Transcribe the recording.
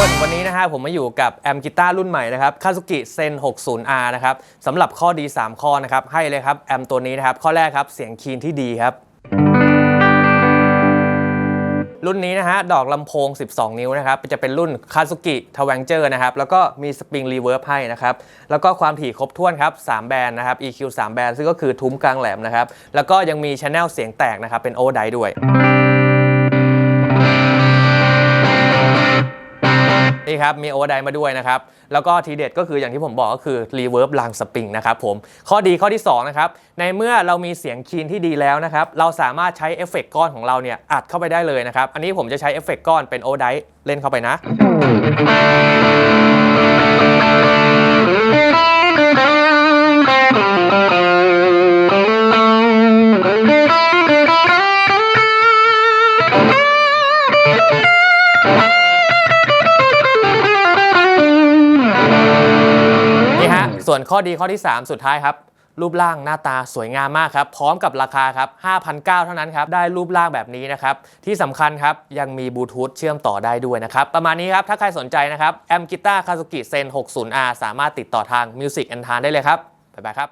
วันนี้นะฮะผมมาอยู่กับแอมกีตาร์รุ่นใหม่นะครับ Kazuki Zen 60R นะครับสำหรับข้อดี 3 ข้อนะครับ ให้เลยครับ แอมตัวนี้นะครับ ข้อแรกครับ เสียงคีนที่ดีครับ รุ่นนี้นะฮะ ดอกลำโพง 12 นิ้วนะครับ จะเป็นรุ่น Kazuki t w a n g e r นะครับ แล้วก็มีสปริงรีเวิร์บให้นะครับ แล้วก็ความถี่ครบถ้วนครับ 3 แบนด์นะครับ EQ 3 แบนด์ซึ่งก็คือทุ้มกลางแหลมนะครับแล้วก็ยังมีช anel เสียงแตกนะครับเป็นโอไดด้วย ครับ มีโอเวอร์ไดมาด้วยนะครับ แล้วก็ทีเด็ดก็คืออย่างที่ผมบอกก็คือรีเวิร์บลางสปริงนะครับผม ข้อดีข้อที่2นะครับ ในเมื่อเรามีเสียงคีนที่ดีแล้วนะครับ เราสามารถใช้เอฟเฟกต์ก้อนของเราเนี่ยอัดเข้าไปได้เลยนะครับ อันนี้ผมจะใช้เอฟเฟกต์ก้อนเป็นโอเวอร์ไดเล่นเข้าไปนะ ส่วนข้อดีข้อที่ 3 สุดท้ายครับ รูปร่างหน้าตาสวยงามมากครับ พร้อมกับราคาครับ5,900เท่านั้นครับ ได้รูปร่างแบบนี้นะครับ ที่สำคัญครับ ยังมีบลูทูธเชื่อมต่อได้ด้วยนะครับ ประมาณนี้ครับ ถ้าใครสนใจนะครับแอมกิตาร์คาสุกิเซน 60R สามารถติดต่อทาง Music and t a n ได้เลยครับ บ๊ายบายครับ